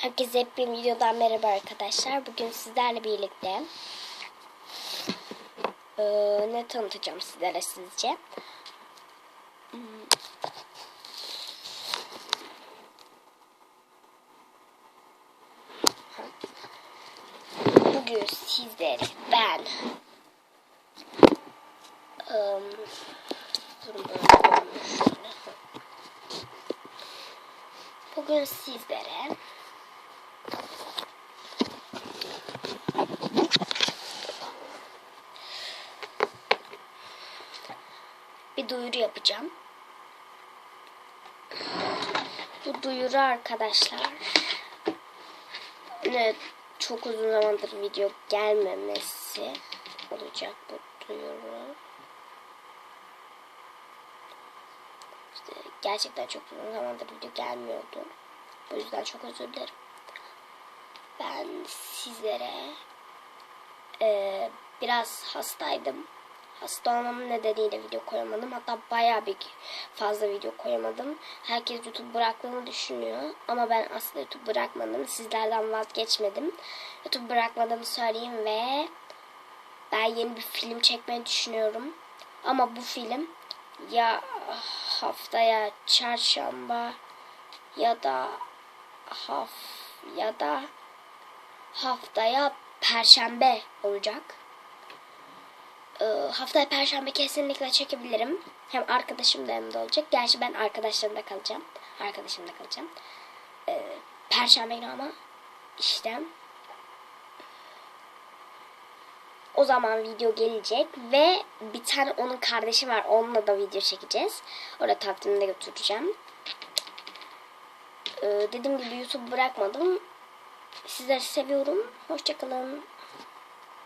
Herkese hep bir videodan merhaba arkadaşlar. Bugün sizlerle birlikte eee, ne tanıtacağım sizlere sizce? Bugün sizlere ben. Bugün sizlere bir duyuru yapacağım. Bu duyuru arkadaşlar ne çok uzun zamandır video gelmemesi olacak bu duyuru. İşte gerçekten çok uzun zamandır video gelmiyordu. O yüzden çok özür dilerim. Ben sizlere eee, biraz hastaydım. Hasta olmamın nedeniyle video koyamadım. Hatta bayağı bir fazla video koyamadım. Herkes YouTube bıraktığını düşünüyor. Ama ben aslında YouTube bırakmadım. Sizlerden vazgeçmedim. YouTube bırakmadığımı söyleyeyim ve ben yeni bir film çekmeyi düşünüyorum. Ama bu film ya haftaya çarşamba ya da haf ya da haftaya perşembe olacak. Ee, haftaya perşembe kesinlikle çekebilirim. Hem arkadaşım da yanımda olacak. Gerçi ben arkadaşlarımda kalacağım. Arkadaşımda kalacağım. Ee, perşembe günü ama işte o zaman video gelecek ve bir tane onun kardeşi var. Onunla da video çekeceğiz. Orada takvimde götüreceğim. Ee, dediğim gibi YouTube bırakmadım. Sizleri seviyorum. Hoşçakalın.